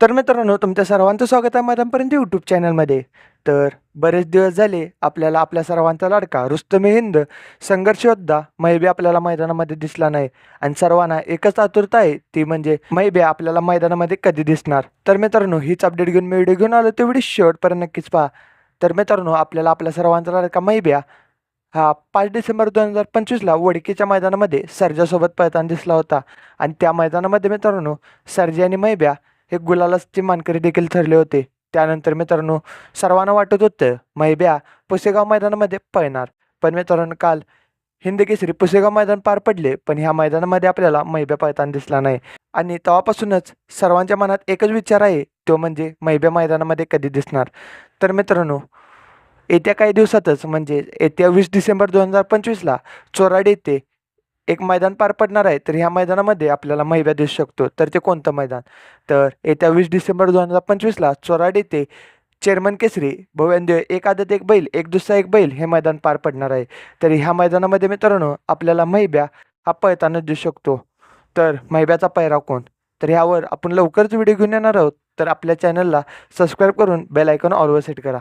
तर मित्रांनो तुमच्या सर्वांचं स्वागत आहे मैदानपर्यंत यूट्यूब चॅनलमध्ये तर बरेच दिवस झाले आपल्याला आपल्या सर्वांचा लाडका रुस्तमे हिंद संघर्षयोद्धा मैबे आपल्याला मैदानामध्ये दिसला नाही. आणि सर्वांना एकच आतुरता आहे ती म्हणजे मैबे आपल्याला मैदानामध्ये कधी दिसणार? तर मित्रांनो हीच अपडेट घेऊन मी व्हिडिओ घेऊन आलो तेवढी व्हिडिओ शेवटपर्यंत नक्कीच पहा. तर मित्रांनो आपल्याला आपल्या सर्वांचा लाडका मैब्या हा पाच डिसेंबर दोन हजार पंचवीसला वडकीच्या मैदानामध्ये सर्जासोबत पळताना दिसला होता. आणि त्या मैदानामध्ये मित्रांनो सर्जा आणि मैब्या हे गुलालाचे मानकरी देखील ठरले होते. त्यानंतर मित्रांनो सर्वांना वाटत होतं मैब्या पुसेगाव मैदानामध्ये पळणार. पण मित्रांनो काल हिंद केसरी पुसेगाव मैदान पार पडले पण ह्या मैदानामध्ये आपल्याला मैब्या पळताना दिसला नाही. आणि तेव्हापासूनच सर्वांच्या मनात एकच विचार आहे तो म्हणजे मैब्या मैदानामध्ये कधी दिसणार? तर मित्रांनो येत्या काही दिवसातच म्हणजे येत्या वीस डिसेंबर दोन हजार पंचवीसला चोराडे येथे एक मैदान पार पडणार आहे तर ह्या मैदानामध्ये आपल्याला मैब्या दिसू शकतो. तर ते कोणतं मैदान? तर येत्या वीस डिसेंबर दोन हजार पंचवीसला चोराडी येथे चेअरमन केसरी भव्यांद्य एक आदत एक बैल एक दुसरा एक बैल हे मैदान पार पडणार आहे. तर ह्या मैदानामध्ये मित्रांनो आपल्याला मैब्या हा पळताना दिसू शकतो. तर मैब्याचा पैरा कोण? तर ह्यावर आपण लवकरच व्हिडिओ घेऊन येणार आहोत. तर आपल्या चॅनलला सबस्क्राईब करून बेल आयकॉन ऑलवर सेट करा.